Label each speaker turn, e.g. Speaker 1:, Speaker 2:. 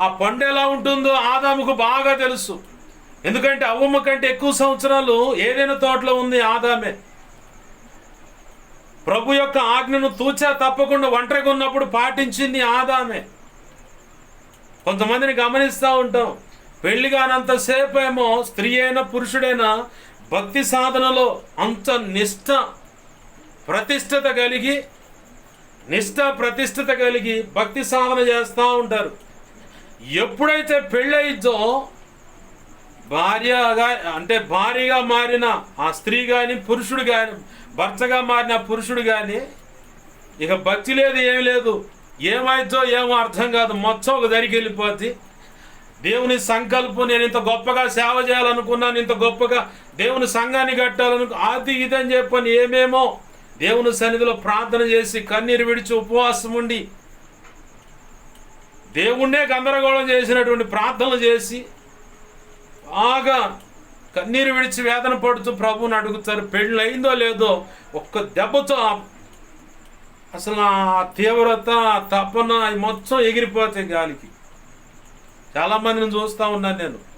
Speaker 1: ఆ పండు ఎలా ఉంటుందో ఆదాముకు బాగా తెలుసు. ఎందుకంటే అవ్వమ్మ కంటే ఎక్కువ సంవత్సరాలు ఏదైనా తోటలో ఉంది ఆదామే. ప్రభు యొక్క ఆజ్ఞను తూచా తప్పకుండా ఒంటరిగా ఉన్నప్పుడు పాటించింది ఆదామే. కొంతమందిని గమనిస్తూ ఉంటాం. పెళ్ళి కానంతసేపు ఏమో స్త్రీ అయినా పురుషుడైనా భక్తి సాధనలో అంత నిష్ట ప్రతిష్టత కలిగి నిష్ట ప్రతిష్టత కలిగి భక్తి సాధన చేస్తూ ఉంటారు. ఎప్పుడైతే పెళ్ళయిద్దో భార్యగా అంటే భార్యగా మారిన ఆ స్త్రీ కానీ పురుషుడు కానీ భర్తగా మారిన పురుషుడు కానీ ఇక భక్తి లేదు ఏమి లేదు. ఏమైద్దో ఏమో అర్థం కాదు. మొత్తం ఒక దరికి వెళ్ళిపోద్ది. దేవుని సంకల్పం నేను ఇంత గొప్పగా సేవ చేయాలనుకున్నాను ఇంత గొప్పగా దేవుని సంఘాన్ని కట్టాలను అది ఇదని చెప్పని ఏమేమో దేవుని సన్నిధిలో ప్రార్థన చేసి కన్నీరు విడిచి ఉపవాసం ఉండి దేవుణ్ణే గందరగోళం చేసినటువంటి ప్రార్థనలు చేసి బాగా కన్నీరు విడిచి వేదన పడుతూ ప్రభువుని అడుగుతారు పెళ్ళి అయిందో లేదో ఒక్క దెబ్బతో అసలు ఆ తీవ్రత తపన మొత్తం ఎగిరిపోతాయి గాలికి. చాలా మందిని చూస్తూ ఉన్నాను నేను.